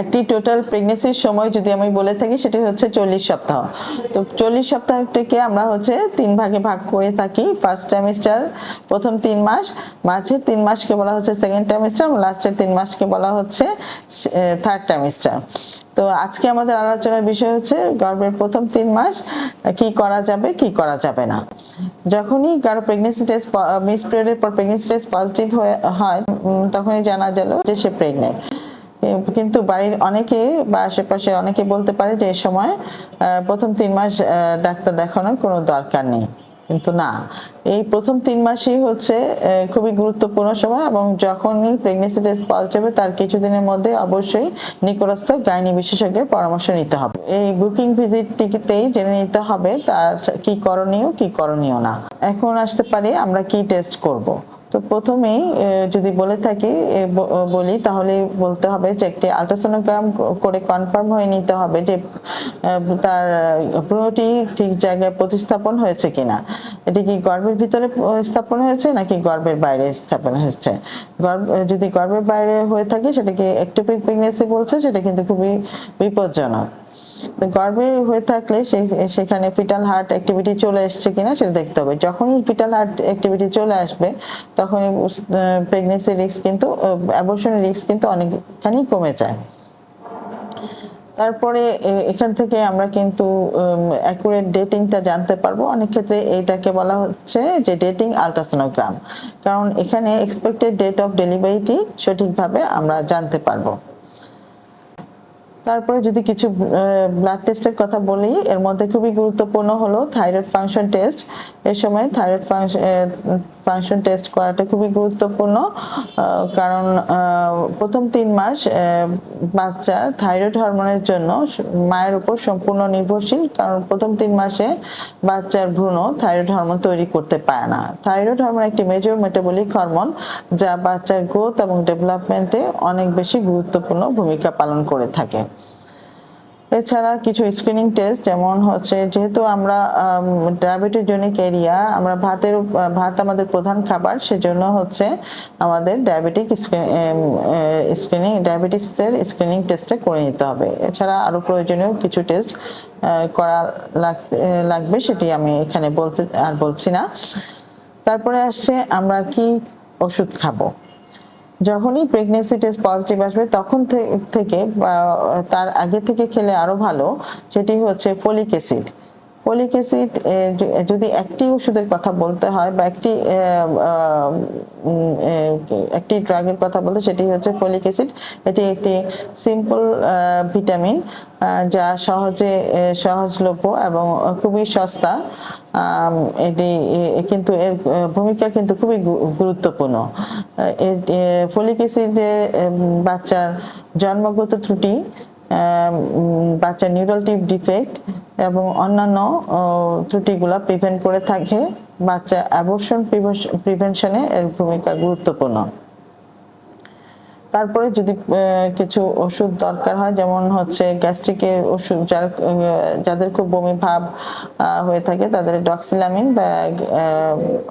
একটি টোটাল প্রেগনেন্সির সময় যদি আমি বলে থাকি, সেটি হচ্ছে চল্লিশ সপ্তাহ। তো চল্লিশ সপ্তাহটিকে আমরা হচ্ছে তিন ভাগে ভাগ করে থাকি। ফার্স্ট টাইমিস্টার প্রথম তিন মাস, মাঝের তিন মাসকে বলা হচ্ছে সেকেন্ড টাইমিস্টার এবং লাস্টের তিন মাসকে বলা হচ্ছে থার্ড টাইমিস্টার তো আজকে আমাদের আলোচনার বিষয় হচ্ছে গর্ভের প্রথম তিন মাস, কি করা যাবে, কি করা যাবে না। যখনই কারও প্রেগনেন্সি টেস্ট মিস পিরিয়ডের পর প্রেগনেন্সি টেস্ট পজিটিভ হয় তখনই জানা গেল যে সে প্রেগনেন্ট কিন্তু বাড়ির অনেকে বা আশেপাশে অনেকে বলতে পারে যে এই সময় প্রথম তিন মাস ডাক্তার দেখানোর কোনো দরকার নেই। কিন্তু না, এই প্রথম তিন মাসই হচ্ছে খুবই গুরুত্বপূর্ণ সময় এবং যখনই প্রেগনেন্সি টেস্ট পজিটিভ হবে, তার কিছুদিনের মধ্যে অবশ্যই নিকটস্থ গাইনি বিশেষজ্ঞের পরামর্শ নিতে হবে। এই বুকিং ভিজিটটিতেই জেনে নিতে হবে তার কি করণীয় কি করণীয় না। এখন আসতে পারে, আমরা কি টেস্ট করব? তো প্রথমেই যদি বলে থাকি বলি, তাহলে বলতে হবে যে একটি আলট্রাসোনোগ্রাম করে কনফার্ম হয়ে নিতে হবে যে তার ভ্রূণটি ঠিক জায়গায় প্রতিস্থাপন হয়েছে কিনা। এটি কি গর্ভের ভিতরে স্থাপন হয়েছে, নাকি গর্ভের বাইরে স্থাপন হয়েছে? যদি গর্ভের বাইরে হয়ে থাকে, সেটাকে একটোপিক প্রেগনেন্সি বলছে, সেটা কিন্তু খুবই বিপজ্জনক। গর্ভে হয়ে থাকলে সেখানে ফিটাল হার্ট অ্যাক্টিভিটি চলে এসছে কিনা সেটা দেখতে হবে। যখনই ফিটাল হার্ট অ্যাক্টিভিটি চলে আসবে, তখনই প্রেগনেন্সি রিস্ক কিন্তু অ্যাবর্শনের রিস্ক কিন্তু অনেকখানি কমে যায়। তারপরে এখান থেকে আমরা কিন্তু অ্যাকুরেট ডেটিংটা জানতে পারব। অনেক ক্ষেত্রে এইটাকে বলা হচ্ছে যে ডেটিং আলট্রাসোনোগ্রাম কারণ এখানে এক্সপেক্টেড ডেট অফ ডেলিভারিটি সঠিকভাবে আমরা জানতে পারব। তারপরে যদি কিছু ব্লাড টেস্টের কথা বলি, এর মধ্যে খুবই গুরুত্বপূর্ণ হলো থাইরয়েড ফাংশন টেস্ট এর সময় থাইরয়েড ফাংশন টেস্ট করাটা খুবই গুরুত্বপূর্ণ কারণ প্রথম তিন মাস বাচ্চার থাইরয়েড হরমোনের জন্য মায়ের উপর সম্পূর্ণ নির্ভরশীল, কারণ প্রথম তিন মাসে বাচ্চার ভ্রূণ থাইরয়েড হরমোন তৈরি করতে পারে না। থাইরয়েড হরমোন একটি মেজর মেটাবলিক হরমোন যা বাচ্চার গ্রোথ এবং ডেভেলপমেন্টে অনেক বেশি গুরুত্বপূর্ণ ভূমিকা পালন করে থাকে। এছাড়া কিছু স্ক্রিনিং টেস্ট যেমন হচ্ছে যেহেতু আমরা ডায়াবেটিস ডায়াবেটিজনিক এরিয়া আমরা ভাতের ভাত আমাদের প্রধান খাবার, সেজন্য হচ্ছে আমাদের ডায়াবেটিক স্ক্রিনিং ডায়াবেটিসের স্ক্রিনিং টেস্টে করে নিতে হবে। এছাড়া আরও প্রয়োজনীয় কিছু টেস্ট করা লাগ- লাগবে, সেটি আমি এখানে বলতে, আর বলছি না। তারপরে আসছে আমরা কি ওষুধ খাব? যখনই প্রেগনেন্সি টেস্ট পজিটিভ আসবে, তখন থেকে তার আগে থেকে খেলে আরও ভালো, সেটি হচ্ছে ফলিক অ্যাসিড। ফলিক অ্যাসিড যদি একটি ওষুধের কথা বলতে হয় বা একটি একটি ড্রাগের কথা বলতে সেটি হচ্ছে ফলিক অ্যাসিড। এটি একটি সিম্পল ভিটামিন যা সহজে সহজলভ্য এবং খুবই সস্তা। এটি কিন্তু এর ভূমিকা কিন্তু খুবই গুরুত্বপূর্ণ। ফলিক অ্যাসিডে বাচ্চার জন্মগত ত্রুটি বাচ্চার নিউরাল টিপ ডিফেক্ট এবং অন্যান্য ত্রুটিগুলা প্রিভেন্ট করে থাকে। বাচ্চা অ্যাবর্শন প্রিভেনশনে এর ভূমিকা গুরুত্বপূর্ণ। তারপরে যদি কিছু ওষুধ দরকার হয়, যেমন হচ্ছে গ্যাস্ট্রিকের ওষুধ, যার যাদের খুব বমি ভাব হয়ে থাকে, তাদের ডক্সিলামিন বা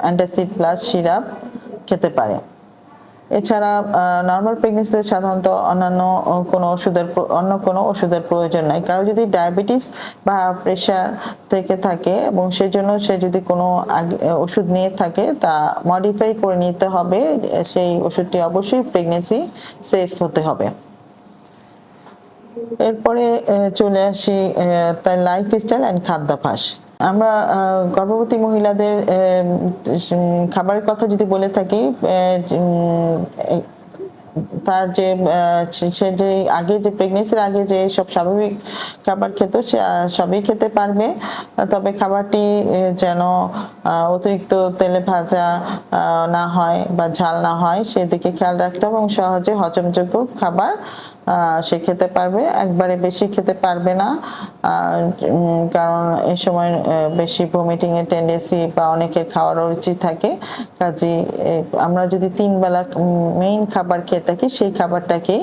অ্যান্টাসিড প্লাস সিরাপ খেতে পারে। এছাড়া নর্মাল প্রেগনেন্সিতে সাধারণত অন্যান্য কোনো ওষুধের অন্য কোনো ওষুধের প্রয়োজন নাই। কারও যদি ডায়াবেটিস বা প্রেশার থেকে থাকে এবং সেজন্য সে যদি কোনো ওষুধ নিয়ে থাকে, তা মডিফাই করে নিতে হবে। সেই ওষুধটি অবশ্যই প্রেগনেন্সি সেফ হতে হবে। এরপরে চলে আসি তার লাইফ স্টাইল অ্যান্ড খাদ্যাভ্যাস। আমরা গর্ভবতী মহিলাদের খাবারের কথা যদি বলে থাকি তার যে সে- যে আগে যে প্রেগনেন্সির আগে যে সব স্বাভাবিক খাবার খেত, সে সবই খেতে পারবে। তবে খাবারটি যেন অতিরিক্ত তেলে ভাজা না হয় বা ঝাল না হয়, সেদিকে খেয়াল রাখতে হবে এবং সহজে হজমযোগ্য খাবার সে খেতে পারবে, একবারে বেশি খেতে পারবে না। কারণ এ সময় বেশি ভমিটিং এর টেন্ডেন্সি বা অনেকের খাওয়ার রুচি থাকে। কাজে আমরা যদি তিন বেলা মেইন খাবার খেয়ে থাকি, সেই খাবারটাকে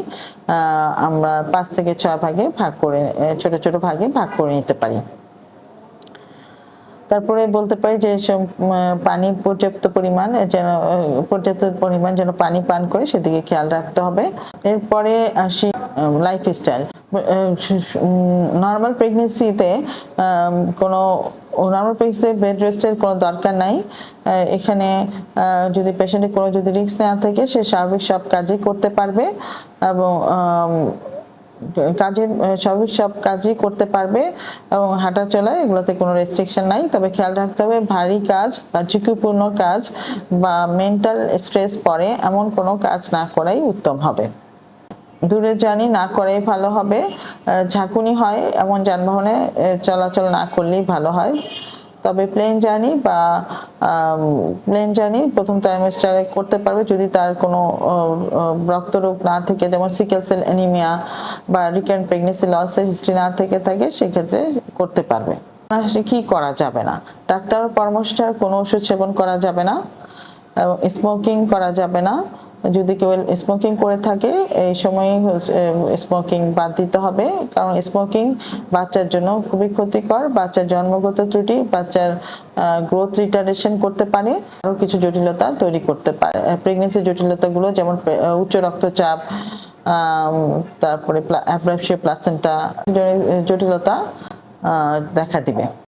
আমরা পাঁচ থেকে ছয় ভাগে ভাগ করে ছোট ছোট ভাগে ভাগ করে নিতে পারি। তারপরে বলতে পারি যে পানির পর্যাপ্ত পরিমাণ যেন পর্যাপ্ত পরিমাণ যেন পানি পান করে সেদিকে খেয়াল রাখতে হবে। এরপরে আসি লাইফস্টাইল নর্মাল প্রেগনেন্সিতে কোনো নর্মাল প্রেগনেন্সিতে বেড রেস্টের কোনো দরকার নাই। এখানে যদি পেশেন্টের কোনো যদি রিস্ক নেওয়া থাকে, সে স্বাভাবিক সব কাজই করতে পারবে এবং কাজের স্বাভাবিক সব কাজই করতে পারবে এবং হাঁটা চলায় এগুলোতে কোনো রেস্ট্রিকশন নাই। তবে খেয়াল রাখতে হবে, ভারী কাজ বা ঝুঁকিপূর্ণ কাজ বা মেন্টাল স্ট্রেস পড়ে এমন কোনো কাজ না করাই উত্তম হবে। দূরে জার্নি না করাই ভালো হবে। ঝাঁকুনি হয় এমন যানবাহনে চলাচল না করলেই ভালো হয়। তবে প্লেন জার্নি বা প্লেন জার্নি প্রথম ট্রাইমেস্টারে করতে পারবে যদি তার কোনো রক্তরোগ না থেকে যেমন সিকেল সেল অ্যানিমিয়া বা রিকারেন্ট প্রেগনেন্সি লসের হিস্ট্রি না থেকে থাকে, সেক্ষেত্রে করতে পারবে। কি করা যাবে না? ডাক্তার পরামর্শ কোনো ওষুধ সেবন করা যাবে না। স্মোকিং করা যাবে না। যদি কেউ স্মোকিং করে থাকে, এই সময় স্মোকিং বাদ দিতে হবে। কারণ স্মোকিং বাচ্চার জন্য খুবই ক্ষতিকর। বাচ্চার জন্মগত ত্রুটি, বাচ্চার গ্রোথ রিটার্ডেশন করতে পারে, আরও কিছু জটিলতা তৈরি করতে পারে। প্রেগনেন্সি জটিলতাগুলো যেমন উচ্চ রক্তচাপ তারপরে প্লাসেন্টা জটিলতা দেখা দিবে।